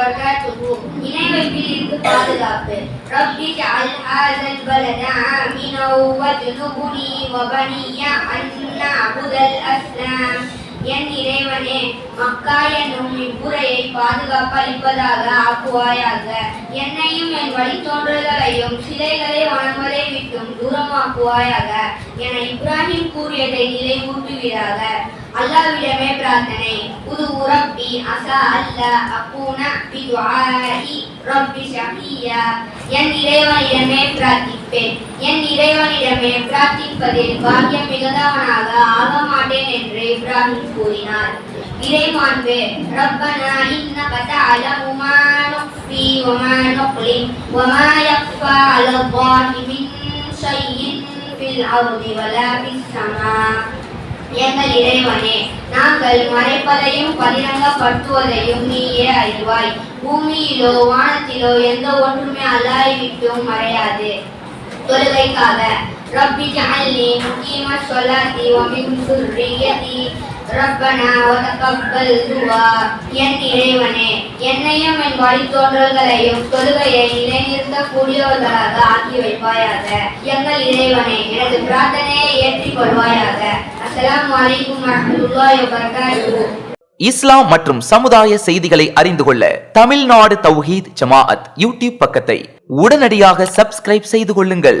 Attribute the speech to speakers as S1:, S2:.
S1: وبركاته இணை வைப்பிலிருந்து பாதுகாப்பு ربي اجعل هذا البلد آمنا واجنبني وبني أن نعبد الأصنام என் இறைவனே மக்கா என்னும் இப்புறையை பாதுகாப்பளிப்பதாக ஆக்குவாயாக என்னையும் என் வழித்தோன்றல்களையும் சிலைகளை வணங்குவதை விட்டும் தூரமாக்குவாயாக என இப்ராஹிம் கூறியதை நிலைவூட்டுவீராக அல்லாவிடமே பிரார்த்தனை புது ரப்பி அசா அல்ல அக்கூன பிதுஆஇ ரப்பி ஷகியா என் இறைவனிடமே பிரார்த்திப்பேன். என் இறைவனிடமே பிரார்த்திப்பதில் பாக்கியம் மிகுந்தவனாக ஆக மாட்டேன் என்று இப்ராஹிம் கூறினார். இறைமாண்பு ரப்பனா இன்னக தஅலமு மா நுக்ஃபி வமா நுக்லிம் வமா யக்ஃபா அலல்லாஹி மின் ஷைஇன் ஃபில் அர்தி வலா ஃபிஸ் ஸமா எங்கள் இறைவனே நாங்கள் மறைப்பதையும் பகிரங்கப்படுத்துவதையும் நீயே அறிவாய். பூமியிலோ வானத்திலோ எந்த ஒன்றுமே அல்லாஹ்வை விட்டும் மறையாது. தொழுகைக்காக ரப்பி ஜஅல்னி முகீம ஸலாத்தி வ மின் ذُرِّيَّتِي ரப்பனா வ தகப்பல் துவா என் இறைவனே என்னையும் என் வழித்தோன்றல்களையும் தொழுகையை நிலைநிறுத்தக்கூடியவர்களாக ஆக்கி வைப்பாயாக எங்கள் இறைவனே எனது பிரார்த்தனையை ஏற்றிக் கொள்வாயாக அஸ்ஸலாமு அலைக்கும் வரஹ்மத்துல்லாஹி வபரகாத்துஹு
S2: இஸ்லாம் மற்றும் சமுதாய செய்திகளை அறிந்து கொள்ள தமிழ்நாடு தௌஹீத் ஜமாஅத் யூடியூப் பக்கத்தை உடனடியாக சப்ஸ்கிரைப் செய்து கொள்ளுங்கள்